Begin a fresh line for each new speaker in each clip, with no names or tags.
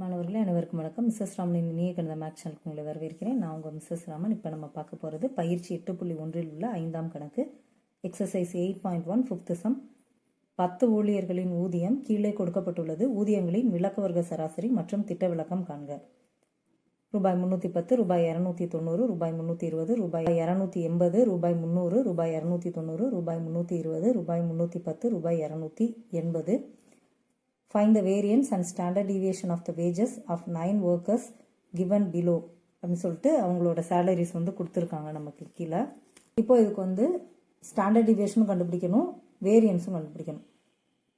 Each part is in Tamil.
மாணவர்களே அனைவருக்கும் வணக்கம். மிஸ்ஸஸ் ராமனின் இனிய கணித மேக்ஸ் சேனலுக்கு உங்களை வரவேற்கிறேன். நான் உங்கள் மிஸ்ஸஸ் ராமன். இப்போ நம்ம பார்க்க போகிறது பயிற்சி எட்டு புள்ளி ஒன்றில் உள்ள ஐந்தாம் கணக்கு. Exercise eight point one fifth sum பத்து ஊழியர்களின் ஊதியம் கீழே கொடுக்கப்பட்டுள்ளது. ஊதியங்களின் விளக்க வர்க்க சராசரி மற்றும் திட்ட விளக்கம் காண்க. ரூபாய் முந்நூற்றி பத்து ரூபாய் இரநூத்தி தொண்ணூறு ரூபாய் முந்நூற்றி இருபது ரூபாய் இரநூத்தி எண்பது ரூபாய் முந்நூறு ரூபாய் இரநூத்தி தொண்ணூறு ரூபாய் முந்நூற்றி இருபது ரூபாய் முந்நூற்றி பத்து ரூபாய் இரநூத்தி எண்பது. Fine the variance and standard deviation of the wages of nine workers given below அப்படின்னு சொல்லிட்டு அவங்களோட சேலரிஸ் வந்து கொடுத்துருக்காங்க நமக்கு கீழே. இப்போ இதுக்கு வந்து ஸ்டாண்டர்ட் டிவியேஷனும் கண்டுபிடிக்கணும் வேரியன்ஸும் கண்டுபிடிக்கணும்.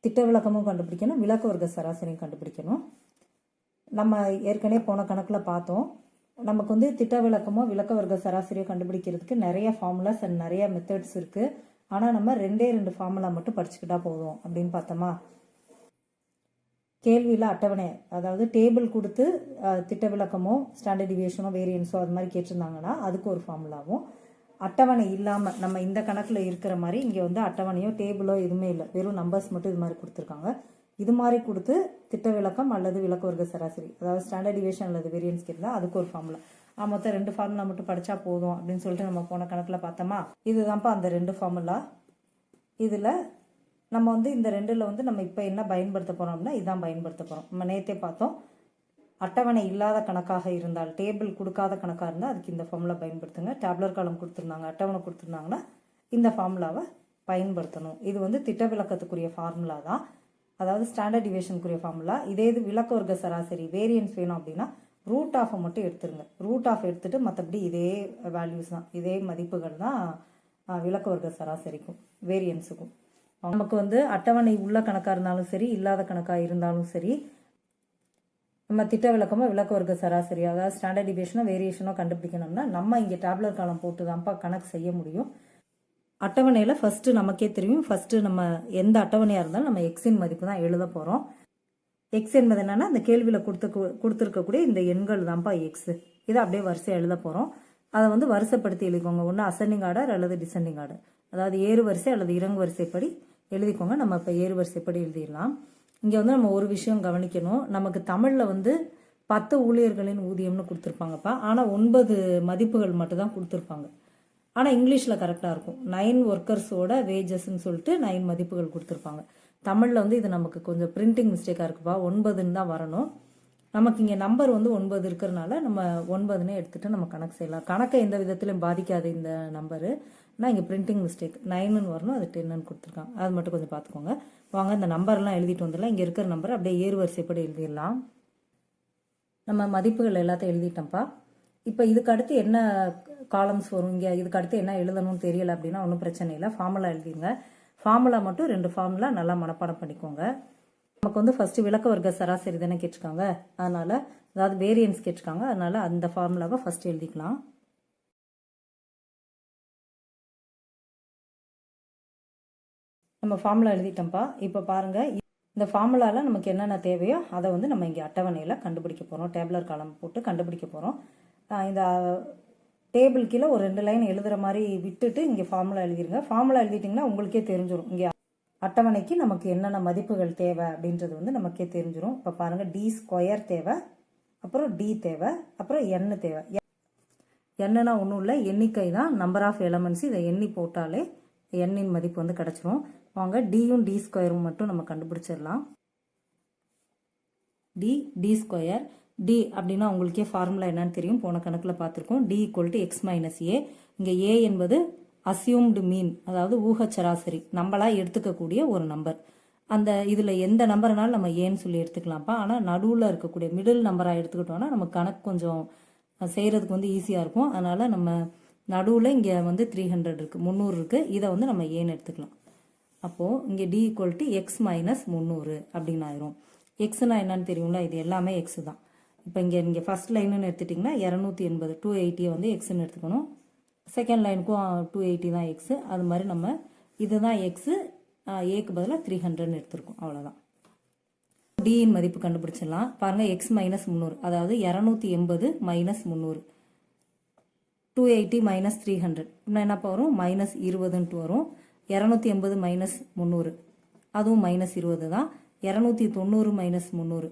திட்ட விளக்கமும் கண்டுபிடிக்கணும் விளக்க வர்க்க சராசரியும் கண்டுபிடிக்கணும். நம்ம ஏற்கனவே போன கணக்கில் பார்த்தோம். நமக்கு வந்து திட்ட விளக்கமோ விளக்க வர்க்க சராசரியோ கண்டுபிடிக்கிறதுக்கு நிறைய ஃபார்முலாஸ் அண்ட் நிறைய மெத்தட்ஸ் இருக்குது ஆனால் நம்ம ரெண்டே ரெண்டு ஃபார்முலா மட்டும் படிச்சுக்கிட்டா போதும் அப்படின்னு பார்த்தோமா? கேள்வியில் அட்டவணை அதாவது டேபிள் கொடுத்து திட்ட விளக்கமோ ஸ்டாண்டர்ட் டிவியேஷனோ வேரியன்ஸோ அது மாதிரி கேட்டிருந்தாங்கன்னா அதுக்கு ஒரு ஃபார்முலாவும் அட்டவணை இல்லாமல் நம்ம இந்த கணக்கில் இருக்கிற மாதிரி இங்கே வந்து அட்டவணையோ டேபிளோ எதுவுமே இல்லை. வெறும் நம்பர்ஸ் மட்டும் இது மாதிரி கொடுத்துருக்காங்க. இது மாதிரி கொடுத்து திட்ட விளக்கம் அல்லது விளக்க வர்க்க சராசரி அதாவது ஸ்டாண்டர்ட் டிவியேஷன் அல்லது வேரியன்ஸ் கேட்டால் அதுக்கு ஒரு ஃபார்முலா ஆ மொத்தம் ரெண்டு ஃபார்முலா மட்டும் படித்தா போதும் அப்படின்னு சொல்லிட்டு நம்ம போன கணக்கில் பார்த்தோமா? இதுதான்ப்பா அந்த ரெண்டு ஃபார்முலா இதில் நம்ம வந்து இந்த ரெண்டில் வந்து நம்ம இப்போ என்ன பயன்படுத்த போகிறோம் அப்படின்னா இதான் பயன்படுத்த போகிறோம் நம்ம நேற்றே பார்த்தோம். அட்டவணை இல்லாத கணக்காக இருந்தால் டேபிள் கொடுக்காத கணக்காக இருந்தால் அதுக்கு இந்த ஃபார்முலா பயன்படுத்துங்க. டேப்லர் காலம் கொடுத்துருந்தாங்க அட்டவணை கொடுத்துருந்தாங்கன்னா இந்த ஃபார்முலாவை பயன்படுத்தணும். இது வந்து திட்ட விளக்கத்துக்குரிய ஃபார்முலா தான். அதாவது ஸ்டாண்டர்ட் டிவிஷனுக்குரிய ஃபார்முலா இதே இது விளக்க வர்க்க சராசரி வேரியன்ஸ் வேணும் அப்படின்னா ரூட் ஆஃபை மட்டும் எடுத்துருங்க. ரூட் ஆஃப் எடுத்துட்டு மற்றபடி இதே வேல்யூஸ் தான். இதே மதிப்புகள் தான் விளக்க வர்க்க சராசரிக்கும் வேரியன்ஸுக்கும் நமக்கு வந்து அட்டவணை உள்ள கணக்காக இருந்தாலும் சரி இல்லாத கணக்காக இருந்தாலும் சரி நம்ம திட்ட விளக்கமோ விளக்க வர்க்க சராசரி அதாவது ஸ்டாண்டர்ட் டிவியேஷனோ வேரியேஷனோ கண்டுபிடிக்கணும்னா நம்ம இங்கே டேப்லர் காலம் போட்டு தான்ப்பா கணக்கு செய்ய முடியும். அட்டவணையில் ஃபஸ்ட்டு நமக்கே தெரியும். ஃபஸ்ட்டு நம்ம எந்த அட்டவணையாக இருந்தாலும் நம்ம எக்ஸின் மதிப்பு தான் எழுத போகிறோம் எக்ஸ் என்பது என்னென்னா இந்த கேள்வியில் கொடுத்து கொடுத்துருக்கக்கூடிய இந்த எண்கள் தான்ப்பா எக்ஸு இதை அப்படியே வரிசையாக எழுத போகிறோம் அதை வந்து வரிசைப்படுத்தி எழுதிக்கோங்க. ஒன்று அசெண்டிங் ஆர்டர் அல்லது டிசெண்டிங் ஆர்டர் அதாவது ஏறு வரிசை அல்லது இறங்கு வரிசைப்படி எழுதிக்கோங்க. நம்ம இப்போ ஏறு எப்படி எழுதிடலாம்? இங்கே வந்து நம்ம ஒரு விஷயம் கவனிக்கணும். நமக்கு தமிழில் வந்து பத்து ஊழியர்களின் ஊதியம்னு கொடுத்துருப்பாங்கப்பா. ஆனால் ஒன்பது மதிப்புகள் மட்டும்தான் கொடுத்துருப்பாங்க. ஆனால் இங்கிலீஷில் கரெக்டாக இருக்கும். நைன் ஒர்க்கர்ஸோட வேஜஸ்ன்னு சொல்லிட்டு நைன் மதிப்புகள் கொடுத்துருப்பாங்க. தமிழில் வந்து இது நமக்கு கொஞ்சம் பிரிண்டிங் மிஸ்டேக்காக இருக்குப்பா. ஒன்பதுன்னு தான் வரணும். நமக்கு இங்கே நம்பர் வந்து ஒன்பது இருக்கிறனால நம்ம ஒன்பதுன்னு எடுத்துகிட்டு நம்ம கணக்கு செய்யலாம். கணக்கை எந்த விதத்திலையும் பாதிக்காது இந்த நம்பரு ஆனால் இங்கே பிரிண்டிங் மிஸ்டேக் நைனுன்னு வரணும் அது டென்னு கொடுத்துருக்காங்க அது மட்டும் கொஞ்சம் பார்த்துக்கோங்க. வாங்க இந்த நம்பர்லாம் எழுதிட்டு வந்துடலாம். இங்கே இருக்கிற நம்பர் அப்படியே ஏறு வரிசைப்படி எழுதிடலாம். நம்ம மதிப்புகள் எல்லாத்தையும் எழுதிட்டோம்ப்பா. இப்போ இதுக்கு அடுத்து என்ன காலம்ஸ் வரும்? இங்கே இதுக்கு அடுத்து என்ன எழுதணும்னு தெரியல அப்படின்னா ஒன்றும் பிரச்சனை இல்லை. ஃபார்முலா எழுதிங்க ஃபார்முலா மட்டும் ரெண்டு ஃபார்முலா நல்லா மனப்பாடம் பண்ணிக்கோங்க. நமக்கு வந்து ஃபர்ஸ்ட் விளக்க வர்க்க சராசரி தானே கேட்டிருக்காங்க. அதனால அதாவது வேரியன்ஸ் கேட்டிருக்காங்க. அதனால அந்த ஃபார்முலாவை ஃபர்ஸ்ட் எழுதிக்கலாம். நம்ம ஃபார்முலா எழுதிட்டோம்ப்பா இப்போ பாருங்க இந்த ஃபார்முலாவில் நமக்கு என்னென்ன தேவையோ அதை வந்து நம்ம இங்கே அட்டவணையில் கண்டுபிடிக்க போகிறோம் டேப்லர் காலம் போட்டு கண்டுபிடிக்க போகிறோம் இந்த டேபிள் கீழே ஒரு ரெண்டு லைன் எழுதுகிற மாதிரி விட்டுட்டு இங்கே ஃபார்முலா எழுதிருங்க ஃபார்முலா எழுதிட்டிங்கன்னா உங்களுக்கே தெரிஞ்சிடும் இங்கே அட்டவணைக்கு நமக்கு என்னென்ன மதிப்புகள் தேவை அப்படின்றது வந்து நமக்கே தெரிஞ்சிடும் இப்போ பாருங்கள் டி ஸ்கொயர் தேவை அப்புறம் டி தேவை அப்புறம் என் தேவை என்னன்னா ஒன்றும் இல்லை எண்ணிக்கை தான் நம்பர் ஆஃப் எலமெண்ட்ஸ் இதை எண்ணி போட்டாலே எண்ணின் மதிப்பு வந்து கிடச்சிரும். வாங்க டியும் டி ஸ்கொயரும் மட்டும் நம்ம கண்டுபிடிச்சிடலாம். டி டி ஸ்கொயர் டி அப்படின்னா உங்களுக்கே ஃபார்முலா என்னன்னு தெரியும். போன கணக்கில் பார்த்துருக்கோம். D equal to X minus A இங்கே ஏ என்பது அசியூம்டு மீன் அதாவது ஊக சராசரி நம்மளா எடுத்துக்கக்கூடிய ஒரு நம்பர் அந்த இதில் எந்த நம்பர்னாலும் நம்ம ஏன்னு சொல்லி எடுத்துக்கலாம்ப்பா. ஆனால் நடுவில் இருக்கக்கூடிய மிடில் நம்பராக எடுத்துக்கிட்டோம்னா நம்ம கணக்கு கொஞ்சம் செய்கிறதுக்கு வந்து ஈஸியாக இருக்கும். அதனால் நம்ம நடுவில் இங்கே வந்து த்ரீ ஹண்ட்ரட் இருக்குது முந்நூறு இருக்குது இதை வந்து நம்ம ஏன்னு எடுத்துக்கலாம். அப்போது இங்கே D equal to X minus முந்நூறு அப்படின்னு ஆயிரும். எக்ஸ்னால் என்னன்னு தெரியும்ல? இது எல்லாமே எக்ஸு தான். இப்போ இங்கே இங்கே ஃபஸ்ட் லைனுன்னு எடுத்துட்டிங்கன்னா இரநூத்தி எண்பது டூ எயிட்டியை வந்து எக்ஸ்ன்னு எடுத்துக்கணும். செகண்ட் லைனுக்கும் டூ எயிட்டி தான் எக்ஸு அது மாதிரி நம்ம இதுதான் எக்ஸு ஏக்கு பதிலாக த்ரீ ஹண்ட்ரட்னு எடுத்திருக்கோம். அவ்வளோதான் டியின் மதிப்பு கண்டுபிடிச்சிடலாம். பாருங்கள் எக்ஸ் மைனஸ் முந்நூறு. அதாவது இரநூத்தி எண்பது மைனஸ் முந்நூறு. Two eighty minus three hundred இன்னும் என்ன வரும்? மைனஸ் இருபதுன்ட்டு வரும். இரநூத்தி எண்பது மைனஸ் முந்நூறு. அதுவும் மைனஸ் இருபது தான். இரநூத்தி தொண்ணூறு மைனஸ் முந்நூறு.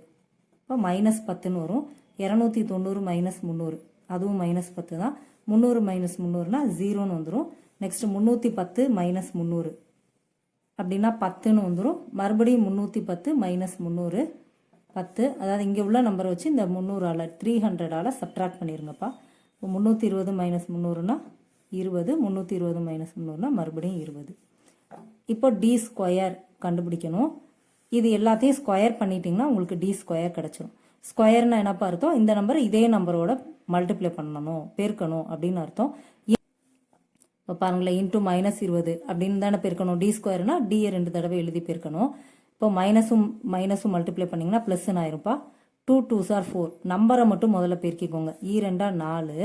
இப்போ மைனஸ் பத்துன்னு வரும். இரநூத்தி தொண்ணூறு மைனஸ் முந்நூறு. அதுவும் மைனஸ் பத்து தான். முந்நூறு மைனஸ் முந்நூறுனா ஜீரோன்னு வந்துடும் நெக்ஸ்ட் முந்நூற்றி பத்து மைனஸ் முந்நூறு. அப்படின்னா பத்துன்னு வந்துடும் மறுபடியும் முந்நூற்றி பத்து மைனஸ் முந்நூறு. பத்து. அதாவது இங்கே உள்ள நம்பரை வச்சு இந்த முந்நூறால் த்ரீ ஹண்ட்ரடால் சப்ட்ராக்ட் பண்ணிடுங்கப்பா இப்போ முந்நூற்றி இருபது மைனஸ் முந்நூறுனா இருபது முந்நூற்றி இருபது மைனஸ் முந்நூறுனா மறுபடியும் இருபது. இப்போ டி ஸ்கொயர் கண்டுபிடிக்கணும். இது எல்லாத்தையும் ஸ்கொயர் பண்ணிட்டீங்கன்னா உங்களுக்கு டி ஸ்கொயர் கிடச்சிரும். ஸ்கொயர்னா என்னப்பா அர்த்தம்? இந்த நம்பர் இதே நம்பரோட மல்டிப்ளை பண்ணணும் பெருக்கணும் அப்படின்னு அர்த்தம். இப்போ பாருங்களேன் இன்டூ மைனஸ் இருபது அப்படின்னு தானே பெருக்கணும். டி ஸ்கொயர்னா டியை ரெண்டு தடவை எழுதி பெருக்கணும். இப்போ மைனஸும் மைனஸும் மல்டிப்ளை பண்ணிங்கன்னா ப்ளஸ்ன்னு ஆயிரும்ப்பா டூ டூ சார் ஃபோர் நம்பரை மட்டும் முதல்ல பெருக்கிக்கோங்க. E ஈ நாலு.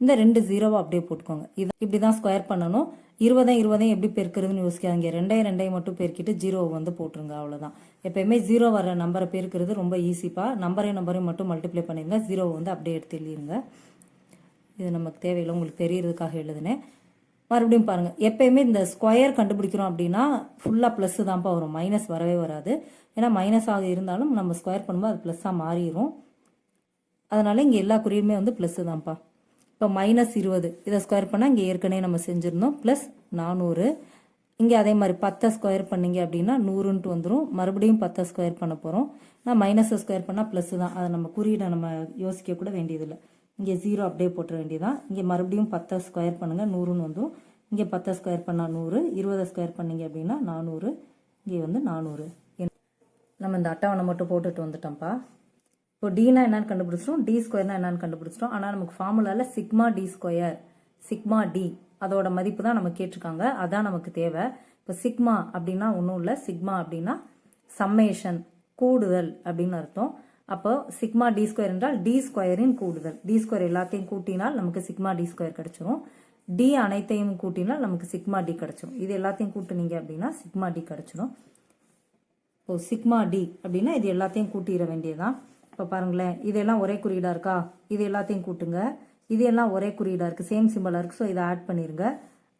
இந்த ரெண்டு ஜீரோவை அப்படியே போட்டுக்கோங்க. இது இப்படி தான் ஸ்கொயர் பண்ணணும். இருபதையும் இருபதையும் எப்படி பெருக்கிறதுன்னு யோசிக்காதீங்க. ரெண்டையும் ரெண்டையும் மட்டும் பெருக்கிட்டு ஜீரோவை வந்து போட்டுருங்க. அவ்வளோதான் எப்பயுமே ஜீரோ வர நம்பரை பெருக்கிறது ரொம்ப ஈஸிப்பா நம்பரையும் நம்பரையும் மட்டும் மல்டிப்ளை பண்ணிடுங்க ஜீரோவை வந்து அப்படியே எடுத்து எழுதிடுங்க இது நமக்கு தேவையில்லை. உங்களுக்கு தெரியறதுக்காக எழுதுனேன். மறுபடியும் பாருங்கள் எப்பயுமே இந்த ஸ்கொயர் கண்டுபிடிக்கிறோம் அப்படின்னா ஃபுல்லாக ப்ளஸ் தான்ப்பா வரும். மைனஸ் வரவே வராது. ஏன்னா மைனஸ் ஆக இருந்தாலும் நம்ம ஸ்கொயர் பண்ணும்போது அது ப்ளஸ்ஸாக மாறிடும் அதனால் இங்கே எல்லா குறியுமே வந்து ப்ளஸ் தான்ப்பா. இப்போ மைனஸ் இருபது. இதை ஸ்கொயர் பண்ணால் இங்கே ஏற்கனவே நம்ம செஞ்சுருந்தோம். ப்ளஸ் நானூறு. இங்கே அதே மாதிரி பத்தை ஸ்கொயர் பண்ணீங்க அப்படின்னா நூறுன்ட்டு வந்துடும் மறுபடியும் பத்தை ஸ்கொயர் பண்ண போகிறோம் நான் மைனஸை ஸ்கொயர் பண்ணால் ப்ளஸ் தான். அதை நம்ம குறியீடை நம்ம யோசிக்க கூட வேண்டியதில்லை. இங்கே ஜீரோ அப்படியே போட்டுற வேண்டியதான் இங்கே மறுபடியும் பத்தை ஸ்கொயர் பண்ணுங்கள் நூறுன்னு வந்தும் இங்கே பத்தை ஸ்கொயர் பண்ணால் நூறு இருபதை ஸ்கொயர் பண்ணீங்க அப்படின்னா நானூறு இங்கே வந்து நானூறு. நம்ம இந்த அட்டவணை மட்டும் போட்டுட்டு வந்துட்டோம்ப்பா. இப்போ டீனா என்னன்னு கண்டுபிடிச்சிட்டோம் டி ஸ்கொயர்னா என்னன்னு கண்டுபிடிச்சிட்டோம். ஆனால் நமக்கு ஃபார்முலாவில் sigma D square sigma D அதோட மதிப்பு தான் நம்ம கேட்டிருக்காங்க. அதான் நமக்கு தேவை. இப்போ சிக்மா அப்படின்னா ஒன்றும் இல்லை சிக்மா அப்படின்னா சம்மேஷன் கூடுதல் அப்படின்னு அர்த்தம். அப்போ சிக்மா டி ஸ்கொயர் என்றால் டி ஸ்கொயரின் கூடுதல். டி ஸ்கொயர் எல்லாத்தையும் கூட்டினால் நமக்கு சிக்மா டி ஸ்கொயர் கிடைச்சிரும். டி அனைத்தையும் கூட்டினால் நமக்கு சிக்மா டி கிடைச்சிரும். இது எல்லாத்தையும் கூட்டினீங்க அப்படின்னா சிக்மா டி கிடைச்சிரும். இப்போ சிக்மா டி அப்படின்னா இது எல்லாத்தையும் கூட்டிட வேண்டியதுதான். இப்போ பாருங்களேன் இதெல்லாம் ஒரே குறியீடாக இருக்கா? இது எல்லாத்தையும் கூட்டுங்க. இது எல்லாம் ஒரே குறியீடாக இருக்குது சேம் சிம்பிளாக இருக்குது ஸோ இதை ஆட் பண்ணிடுங்க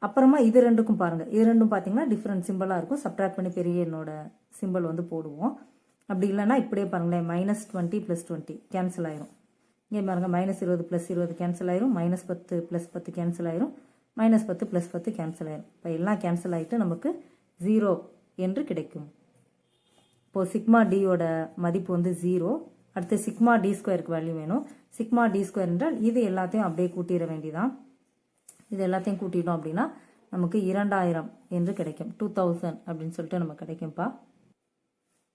அப்புறமா இது ரெண்டுக்கும் பாருங்கள் இது ரெண்டும் பார்த்தீங்கன்னா டிஃப்ரெண்ட் சிம்பிளாக இருக்கும். சப்ட்ராக்ட் பண்ணி பெரிய என்னோட சிம்பிள் வந்து போடுவோம். அப்படி இல்லைன்னா இப்படியே பாருங்களேன் minus twenty plus twenty cancel ஆயிரும். இங்கே பாருங்கள் மைனஸ் இருபது ப்ளஸ் இருபது கேன்சல் ஆயிரும் மைனஸ் பத்து ப்ளஸ் பத்து கேன்சல் ஆயிரும் மைனஸ் பத்து ப்ளஸ் பத்து கேன்சல் ஆயிரும். இப்போ எல்லாம் கேன்சல் ஆகிட்டு நமக்கு ஜீரோ என்று கிடைக்கும். இப்போ சிக்மா டியோட மதிப்பு வந்து ஜீரோ அடுத்து சிக்மா டி ஸ்கொயருக்கு வேல்யூ வேணும். சிக்மா டி ஸ்கொயர் என்றால் இது எல்லாத்தையும் அப்படியே கூட்டிட வேண்டிதான். இது எல்லாத்தையும் கூட்டிட்டோம் அப்படின்னா நமக்கு இரண்டாயிரம் என்று கிடைக்கும். டூ தௌசண்ட் அப்படின்னு சொல்லிட்டு நமக்கு கிடைக்கும்ப்பா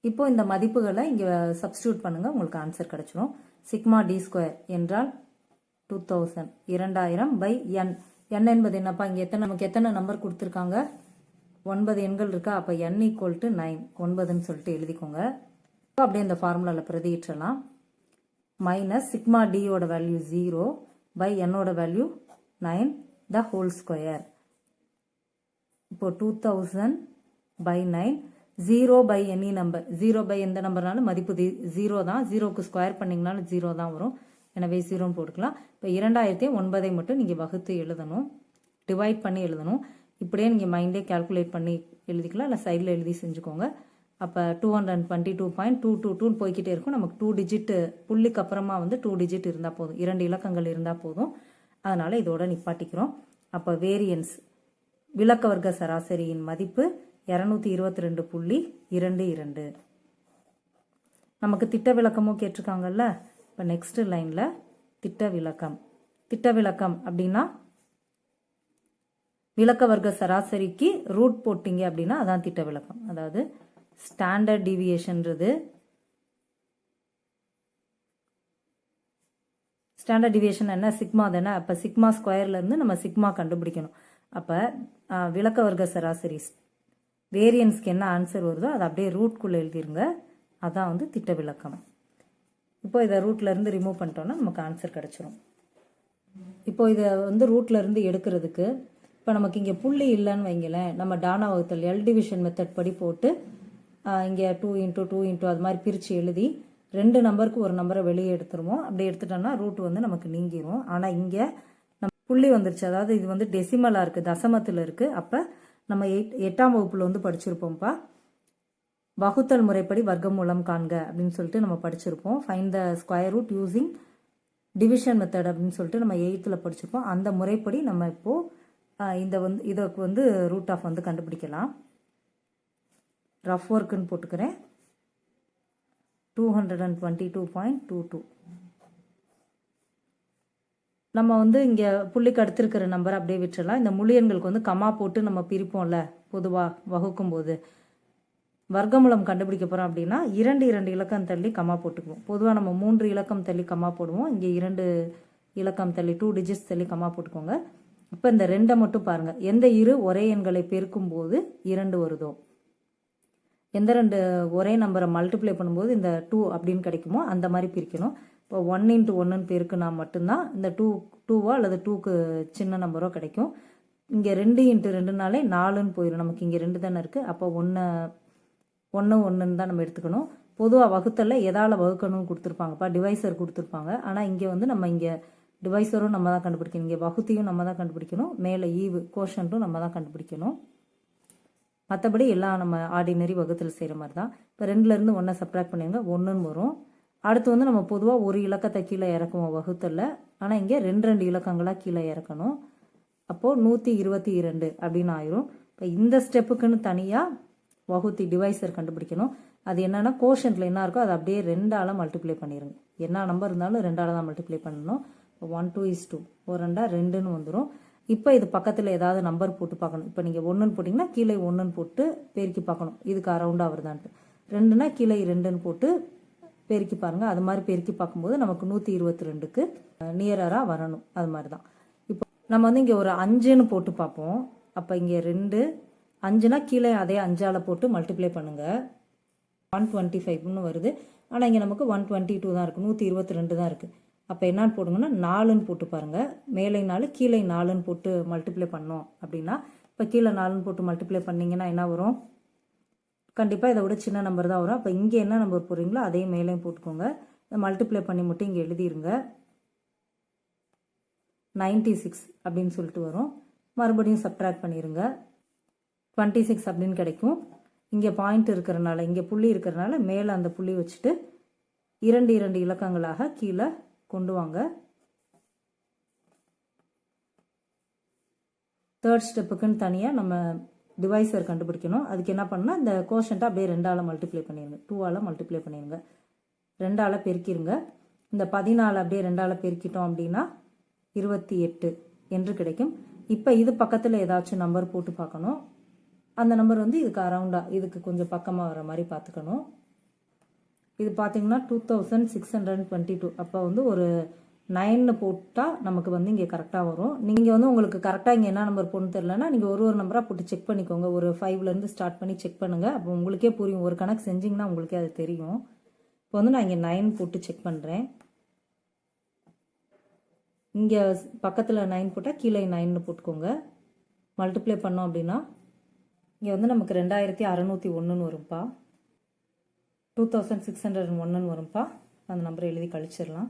இப்போ இந்த மதிப்புகளை இங்கே சப்ஸ்டியூட் பண்ணுங்க உங்களுக்கு ஆன்சர் கிடைச்சிரும். சிக்மா டி ஸ்கொயர் என்றால் டூ தௌசண்ட் இரண்டாயிரம் பை என் என் என்பது என்னப்பா? இங்கே எத்தனை நமக்கு எத்தனை நம்பர் கொடுத்துருக்காங்க? ஒன்பது எண்கள் இருக்கா? அப்போ என் ஈக்குவல் டு நைன் ஒன்பதுன்னு சொல்லிட்டு எழுதிக்கோங்க. இப்போ அப்படியே இந்த ஃபார்முலாவில் பிரதியிட்டலாம். மைனஸ் சிக்மா டியோட வேல்யூ ஜீரோ பை என்னோட value nine the whole square இப்போ two thousand by nine zero by any number zero by எந்த நம்பர்னாலும் மதிப்பு ஜீரோ தான். ஜீரோக்கு ஸ்கொயர் பண்ணிங்கனாலும் ஜீரோ தான் வரும். எனவே ஜீரோன்னு போட்டுக்கலாம். இப்போ இரண்டாயிரத்தி ஒன்பதை மட்டும் நீங்கள் வகுத்து எழுதணும். டிவைட் பண்ணி எழுதணும். இப்படியே நீங்கள் மைண்டே கால்குலேட் பண்ணி எழுதிக்கலாம். இல்லை சைடில் எழுதி செஞ்சுக்கோங்க. அப்போ two hundred twenty two point two two டூன்னு போய்கிட்டே இருக்கும். நமக்கு டூ டிஜிட்டு புள்ளிக்கு அப்புறமா வந்து டூ டிஜிட் இருந்தால் போதும். இரண்டு இலக்கங்கள் இருந்தால் போதும். அதனால் இதோட நிப்பாட்டிக்கிறோம். அப்போ வேரியன்ஸ் விளக்க வர்க்க சராசரியின் மதிப்பு இரநூத்தி இருபத்தி ரெண்டு புள்ளி இரண்டு இரண்டு. நமக்கு திட்ட விளக்கமும் கேட்டிருக்காங்கல்ல? இப்போ நெக்ஸ்ட் லைனில் திட்ட விளக்கம் திட்ட விளக்கம் அப்படின்னா விளக்க வர்க்க சராசரிக்கு ரூட் போட்டிங்க அப்படின்னா அதான் திட்ட விளக்கம் அதாவது ஸ்டாண்டர்ட் டிவியேஷன்றது ஸ்டாண்டர்ட் டிவியேஷன் என்ன? சிக்மா தானே? அப்போ சிக்மா ஸ்கொயர்லேருந்து நம்ம சிக்மா கண்டுபிடிக்கணும். அப்போ விளக்க வர்க்க சராசரி வேரியன்ஸ்க்கு என்ன ஆன்சர் வருதோ அதை அப்படியே ரூட்குள்ளே எழுதிருங்க. அதான் வந்து திட்ட விளக்கம். இப்போ இதை ரூட்லேருந்து ரிமூவ் பண்ணிட்டோம்னா நமக்கு ஆன்சர் கிடச்சிரும். இப்போ இதை வந்து ரூட்லேருந்து எடுக்கிறதுக்கு இப்போ நமக்கு இங்கே புள்ளி இல்லைன்னு வைங்களேன் நம்ம டானா வகுத்தல் எல் டிவிஷன் மெத்தட் படி போட்டு இங்கே டூ இன்ட்டு டூ இன்ட்டு அது மாதிரி பிரித்து எழுதி ரெண்டு நம்பருக்கு ஒரு நம்பரை வெளியே எடுத்துருவோம். அப்படி எடுத்துட்டோம்னா ரூட் வந்து நமக்கு நீங்கிரும். ஆனால் இங்கே நம்ம புள்ளி வந்துருச்சு. அதாவது இது வந்து டெசிமலாக இருக்குது தசமத்தில் இருக்குது அப்போ நம்ம எயிட் எட்டாம் வகுப்பில் வந்து படிச்சிருப்போம்ப்பா. வகுத்தல் முறைப்படி வர்க்கமூலம் காண்க அப்படின்னு சொல்லிட்டு நம்ம படிச்சிருப்போம். Find the square root using division method அப்படின்னு சொல்லிட்டு நம்ம எயித்தில் படிச்சிருப்போம். அந்த முறைப்படி நம்ம இப்போது இந்த வந்து இதற்கு வந்து ரூட் ஆஃப் வந்து கண்டுபிடிக்கலாம். ரஃப் ஒர்க்குன்னு போட்டுக்கிறேன். Two hundred and twenty two point two two நம்ம வந்து இங்கே புள்ளிக்கு அடுத்திருக்கிற நம்பர் அப்படியே விட்டுறலாம். இந்த முழியன்களுக்கு வந்து கமா போட்டு நம்ம பிரிப்போம்ல பொதுவாக வகுக்கும் போது வர்க்கமூலம் கண்டுபிடிக்க போகிறோம் அப்படின்னா இரண்டு இரண்டு இலக்கம் தள்ளி கமா போட்டுக்குவோம். பொதுவாக நம்ம மூன்று இலக்கம் தள்ளி கமா போடுவோம். இங்கே இரண்டு இலக்கம் தள்ளி டூ டிஜிட்ஸ் தள்ளி கமா போட்டுக்கோங்க. இப்போ இந்த ரெண்டை மட்டும் பாருங்கள் எந்த இரு ஒரே எண்களை பெருக்கும் போது இரண்டு வருதோ? எந்த ரெண்டு ஒரே நம்பரை மல்டிப்ளை பண்ணும்போது இந்த டூ அப்படின்னு கிடைக்குமோ அந்த மாதிரி பிரிக்கணும். இப்போ ஒன் இன்ட்டு ஒன்றுன்னு பெருக்குனா மட்டும்தான் இந்த டூ டூவோ அல்லது டூக்கு சின்ன நம்பரோ கிடைக்கும். இங்கே ரெண்டு இன்ட்டு ரெண்டுனாலே நாலுன்னு போயிடும் நமக்கு இங்கே ரெண்டு தானே இருக்குது அப்போ ஒன்று ஒன்று ஒன்றுன்னு தான் நம்ம எடுத்துக்கணும். பொதுவாக வகுத்தலில் எதால் வகுக்கணும்னு கொடுத்துருப்பாங்கப்பா. டிவைசர் கொடுத்துருப்பாங்க. ஆனால் இங்கே வந்து நம்ம இங்கே டிவைசரும் நம்ம தான் கண்டுபிடிக்கணும். இங்கே வகுத்தையும் நம்ம தான் கண்டுபிடிக்கணும். மேலே ஈவு கோஷன்ட்டும் நம்ம தான் கண்டுபிடிக்கணும். மற்றபடி எல்லாம் நம்ம ஆர்டினரி வகுத்தில் செய்கிற மாதிரி தான். இப்போ ரெண்டுலேருந்து ஒன்றை சப்ராக்ட் பண்ணிடுங்க ஒன்றுன்னு வரும். அடுத்து வந்து நம்ம பொதுவாக ஒரு இலக்கத்தை கீழே இறக்குவோம் வகுத்தலில். ஆனால் இங்கே ரெண்டு ரெண்டு இலக்கங்களாக கீழே இறக்கணும். அப்போது நூற்றி இருபத்தி இரண்டு அப்படின்னு ஆயிரும். இப்போ இந்த ஸ்டெப்புக்குன்னு தனியாக வகுத்தி டிவைசர் கண்டுபிடிக்கணும். அது என்னென்னா கோஷன்ட்டில் என்ன இருக்கோ அதை அப்படியே ரெண்டால் மல்டிப்ளை பண்ணிடுங்க என்ன நம்பர் இருந்தாலும் ரெண்டால் தான் மல்டிப்ளை பண்ணணும். ஒன் டூ இஸ் டூ ஒரு ரெண்டா ரெண்டுன்னு வந்துடும் இப்போ இது பக்கத்தில் ஏதாவது நம்பர் போட்டு பார்க்கணும். இப்போ நீங்கள் ஒன்றுன்னு போட்டிங்கன்னா கீழே ஒன்றுன்னு போட்டு பெருக்கி பார்க்கணும். இதுக்கு அரவுண்டாக வருதான்ட்டு. ரெண்டுனா கீழே ரெண்டுன்னு போட்டு பெருக்கி பாருங்கள் அது மாதிரி பெருக்கி பார்க்கும்போது நமக்கு நூற்றி இருபத்தி ரெண்டுக்கு நியரராக வரணும். அது மாதிரி தான் இப்போ நம்ம வந்து இங்கே ஒரு அஞ்சுன்னு போட்டு பார்ப்போம். அப்போ இங்கே ரெண்டு அஞ்சுனா கீழே அதே அஞ்சால் போட்டு மல்டிப்ளை பண்ணுங்கள் ஒன் டுவெண்ட்டி ஃபைவ்னு வருது. ஆனால் இங்கே நமக்கு ஒன் டுவெண்ட்டி டூ தான் இருக்குது நூற்றி இருபத்தி ரெண்டு தான் இருக்குது அப்போ என்னன்னு போடுங்கன்னா நாலுன்னு போட்டு பாருங்கள் மேலே நாலு கீழே நாலுன்னு போட்டு மல்டிப்ளை பண்ணோம் அப்படின்னா இப்போ கீழே நாலுன்னு போட்டு மல்டிப்ளை பண்ணிங்கன்னா என்ன வரும்? கண்டிப்பாக இதை விட சின்ன நம்பர் தான் வரும். அப்போ இங்கே என்ன நம்பர் போடுறீங்களோ அதையும் மேலேயும் போட்டுக்கோங்க. இதை மல்டிப்ளை பண்ணி மட்டும் இங்கே எழுதிருங்க. நைன்டி சிக்ஸ் அப்படின்னு சொல்லிட்டு வரும். மறுபடியும் சப்ட்ராக்ட் பண்ணிடுங்க டுவெண்ட்டி சிக்ஸ் அப்படின்னு கிடைக்கும். இங்கே பாயிண்ட் இருக்கிறனால இங்கே புள்ளி இருக்கிறனால மேலே அந்த புள்ளி வச்சுட்டு இரண்டு இரண்டு இலக்கங்களாக கீழே கொண்டு வாங்க. தேர்ட் ஸ்டெப்புக்குன்னு தனியாக நம்ம டிவைசர் கண்டுபிடிக்கணும். அதுக்கு என்ன பண்ணால் இந்த கோஷண்ட்டை அப்படியே ரெண்டால் மல்டிப்ளை பண்ணிடுங்க டூவால் மல்டிப்ளை பண்ணிடுங்க ரெண்டால் பெருக்கிடுங்க இந்த பதினாலு அப்படியே ரெண்டால் பெருக்கிட்டோம் அப்படின்னா இருபத்தி எட்டு என்று கிடைக்கும். இப்போ இது பக்கத்தில் ஏதாச்சும் நம்பர் போட்டு பார்க்கணும். அந்த நம்பர் வந்து இதுக்கு அரவுண்டாக இதுக்கு கொஞ்சம் பக்கமாக வர மாதிரி பார்த்துக்கணும். இது பார்த்தீங்கன்னா two thousand six hundred twenty two அப்போ வந்து ஒரு நைன்னு போட்டால் நமக்கு வந்து இங்கே கரெக்டாக வரும். நீங்கள் வந்து உங்களுக்கு கரெக்டாக இங்கே என்ன நம்பர் போடணும் தெரிலனா நீங்கள் ஒரு ஒரு நம்பராக போட்டு செக் பண்ணிக்கோங்க. ஒரு ஃபைவ்லேருந்து ஸ்டார்ட் பண்ணி செக் பண்ணுங்கள் அப்போ உங்களுக்கே புரியும். ஒரு கணக்கு செஞ்சிங்கன்னா உங்களுக்கே அது தெரியும். இப்போ வந்து நான் இங்கே நைன் போட்டு செக் பண்ணுறேன் இங்கே பக்கத்தில் நைன் போட்டால் கீழே நைன்னு போட்டுக்கோங்க. மல்டிப்ளை பண்ணோம் அப்படின்னா இங்கே வந்து நமக்கு ரெண்டாயிரத்தி அறநூற்றி ஒன்றுன்னு வரும்ப்பா டூ தௌசண்ட் சிக்ஸ் ஹண்ட்ரட் ஒன்றுன்னு வரும்ப்பா அந்த நம்பரை எழுதி கழிச்சிடலாம்.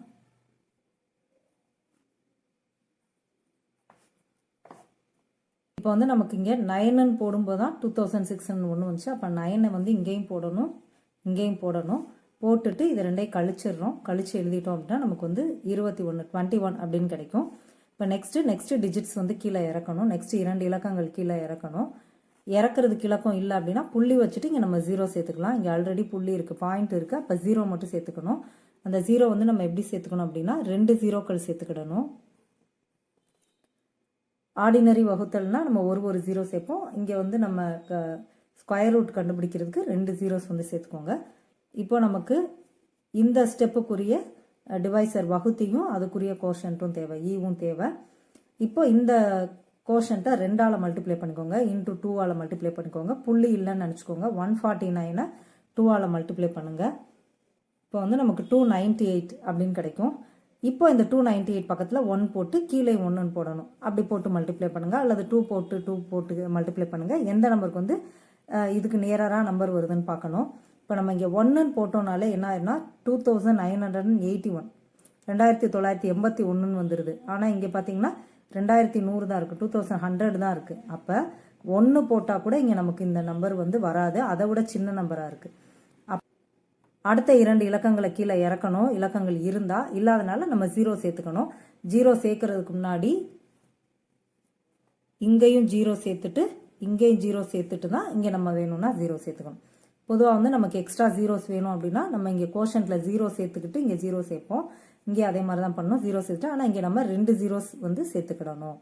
இப்போ வந்து நமக்கு இங்கே நைனுன்னு போடும்போது தான் டூ தௌசண்ட் சிக்ஸ் ஹண்ட்ரட் ஒன்று வந்துச்சு. அப்போ நைனை வந்து இங்கேயும் போடணும் இங்கேயும் போடணும். போட்டுட்டு இது ரெண்டையும் கழிச்சிடுறோம். கழிச்சு எழுதிட்டோம் அப்படின்னா நமக்கு வந்து இருபத்தி ஒன்று டுவெண்ட்டி ஒன் அப்படின்னு கிடைக்கும். இப்போ நெக்ஸ்ட்டு நெக்ஸ்ட்டு டிஜிட்ஸ் வந்து கீழே இறக்கணும். நெக்ஸ்ட்டு இரண்டு இலக்கங்கள் கீழே இறக்கணும். இறக்குறதுக்கு இலக்கம் இல்லை அப்படின்னா புள்ளி வச்சுட்டு இங்கே நம்ம ஜீரோ சேர்த்துக்கலாம். இங்கே ஆல்ரெடி புள்ளி இருக்குது பாயிண்ட் இருக்குது அப்போ ஜீரோ மட்டும் சேர்த்துக்கணும். அந்த ஜீரோ வந்து நம்ம எப்படி சேர்த்துக்கணும் அப்படின்னா ரெண்டு ஜீரோக்கள் சேர்த்துக்கிடணும். ஆர்டினரி வகுத்தல்னால் நம்ம ஒரு ஒரு ஜீரோ சேர்ப்போம். இங்கே வந்து நம்ம ஸ்கொயர் ரூட் கண்டுபிடிக்கிறதுக்கு ரெண்டு ஜீரோஸ் வந்து சேர்த்துக்கோங்க. இப்போ நமக்கு இந்த ஸ்டெப்புக்குரிய டிவைசர் வகுத்தியும் அதுக்குரிய கோஷன்ட்டும் தேவை. E ஈவும் தேவை. இப்போ இந்த கோஷன்ட்டை ரெண்டால் மல்டிப்ளை பண்ணிக்கோங்க. இன்ட்டு டூவால் மல்டிப்ளை பண்ணிக்கோங்க. புள்ளி இல்லைன்னு நினச்சிக்கோங்க. ஒன் ஃபார்ட்டி நைனை டூவால் மல்டிப்ளை பண்ணுங்கள் இப்போ வந்து நமக்கு டூ நைன்ட்டி எயிட் அப்படின்னு கிடைக்கும். இப்போ இந்த டூ நைன்ட்டி எயிட் பக்கத்தில் ஒன் போட்டு கீழே ஒன்றுன்னு போடணும். அப்படி போட்டு மல்டிப்ளை பண்ணுங்கள் அல்லது டூ போட்டு டூ போட்டு மல்டிப்ளை பண்ணுங்கள் எந்த நம்பருக்கு வந்து இதுக்கு நேராக நம்பர் வருதுன்னு பார்க்கணும். இப்போ நம்ம இங்கே ஒன்றுன்னு போட்டோம்னாலே என்ன ஆயிருன்னா two thousand nine hundred and eighty one ரெண்டாயிரத்தி தொள்ளாயிரத்தி எண்பத்தி ஒன்றுன்னு வந்துடுது ஆனால் இங்கே பார்த்தீங்கன்னா ரெண்டாயிரத்தி நூறு தான் இருக்குது டூ தௌசண்ட் ஹண்ட்ரட் தான் இருக்குது அப்போ ஒன்று போட்டால் கூட இங்கே நமக்கு இந்த நம்பர் வந்து வராது. அதை விட சின்ன நம்பராக இருக்குது அடுத்த இரண்டு இலக்கங்களை கீழே இறக்கணும். இலக்கங்கள் இருந்தால் இல்லாதனால நம்ம ஜீரோ சேர்த்துக்கணும். ஜீரோ சேர்க்கறதுக்கு முன்னாடி இங்கேயும் ஜீரோ சேர்த்துட்டு இங்கேயும் ஜீரோ சேர்த்துட்டு தான் இங்கே நம்ம வேணும்னா ஜீரோ சேர்த்துக்கணும். பொதுவாக வந்து நமக்கு எக்ஸ்ட்ரா ஜீரோஸ் வேணும் அப்படின்னா நம்ம இங்கே கோஷன்ட்டில் ஜீரோ சேர்த்துக்கிட்டு இங்கே ஜீரோ சேர்ப்போம். இங்கே அதே மாதிரி தான் பண்ணணும். ஜீரோ சேர்த்துட்டு ஆனால் இங்கே நம்ம ரெண்டு ஜீரோஸ் வந்து சேர்த்துக்கிடணும்.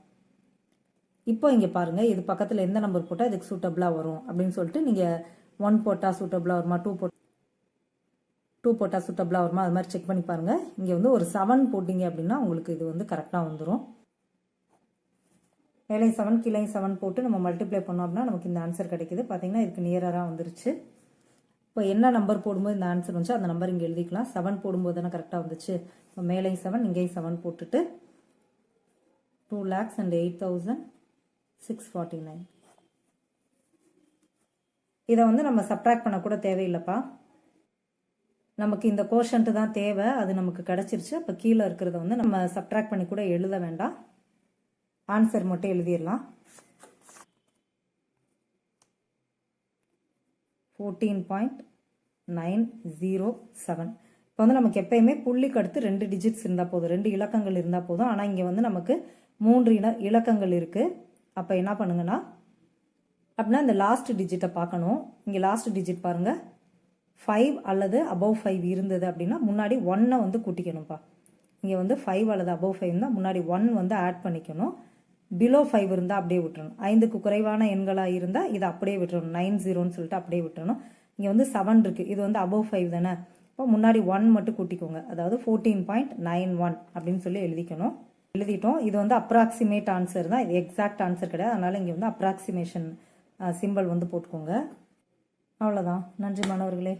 இப்போ இங்கே பாருங்கள் இது பக்கத்தில் எந்த நம்பர் போட்டால் இதுக்கு சூட்டபிளாக வரும் அப்படின்னு சொல்லிட்டு நீங்கள் ஒன் போட்டால் சூட்டபிளாக வருமா டூ போட்டால் டூ போட்டால் சூட்டபிளாக வருமா? அது மாதிரி செக் பண்ணி பாருங்கள் இங்கே வந்து ஒரு செவன் போட்டிங்க அப்படின்னா உங்களுக்கு இது வந்து கரெக்டாக வந்துடும் மேலே செவன் கீழே செவன் போட்டு நம்ம மல்டிப்ளை பண்ணோம் அப்படின்னா நமக்கு இந்த ஆன்சர் கிடைக்கிது. பார்த்தீங்கன்னா இதுக்கு நியராக வந்துருச்சு. இப்போ என்ன நம்பர் போடும்போது இந்த ஆன்சர் வந்துச்சு அந்த நம்பர் இங்கே எழுதிக்கலாம். செவன் போடும்போது தானே கரெக்டாக வந்துச்சு. இப்போ மேலேயும் செவன் இங்கேயும் செவன் போட்டுட்டு two lakhs and eight thousand six forty nine இதை வந்து நம்ம சப்ராக்ட் பண்ணக்கூட தேவையில்லைப்பா. நமக்கு இந்த கோஷன்ட்டு தான் தேவை. அது நமக்கு கிடச்சிருச்சு. அப்போ கீழே இருக்கிறத வந்து நம்ம சப்ட்ராக்ட் பண்ணி கூட எழுத வேண்டாம். ஆன்சர் மட்டும் எழுதிடலாம். Fourteen point nine zero seven இப்போ வந்து நமக்கு எப்பயுமே புள்ளிக்கு அடுத்து ரெண்டு டிஜிட்ஸ் இருந்தால் போதும். ரெண்டு இலக்கங்கள் இருந்தால் போதும். ஆனால் இங்கே வந்து நமக்கு மூன்று இல இலக்கங்கள் இருக்குது அப்போ என்ன பண்ணுங்கன்னா அப்படின்னா இந்த லாஸ்ட் டிஜிட்டை பார்க்கணும். இங்கே லாஸ்ட் டிஜிட் பாருங்கள் ஃபைவ் அல்லது அபவ் ஃபைவ் இருந்தது அப்படின்னா முன்னாடி ஒன்னை வந்து கூட்டிக்கணும்ப்பா. இங்கே வந்து ஃபைவ் அல்லது அபவ் ஃபைவ் இருந்தால் முன்னாடி ஒன் வந்து ஆட் பண்ணிக்கணும். பிலோ ஃபைவ் இருந்தால் அப்படியே விட்டுறணும். ஐந்துக்கு குறைவான எண்களாக இருந்தால் இதை அப்படியே விட்டுறணும். நைன் ஜீரோன்னு சொல்லிட்டு அப்படியே விட்டுறணும். இங்கே வந்து செவன் இருக்குது இது வந்து அபவ் ஃபைவ் தானே? இப்போ முன்னாடி ஒன் மட்டும் கூட்டிக்கோங்க. அதாவது ஃபோர்டீன் பாயிண்ட் நைன் ஒன் அப்படின்னு சொல்லி எழுதிக்கணும். எழுதிட்டோம். இது வந்து அப்ராக்சிமேட் ஆன்சர் தான். இது எக்ஸாக்ட் ஆன்சர் கிடையாது. அதனால் இங்கே வந்து அப்ராக்சிமேஷன் சிம்பிள் வந்து போட்டுக்கோங்க. அவ்வளோதான் நன்றி மாணவர்களே.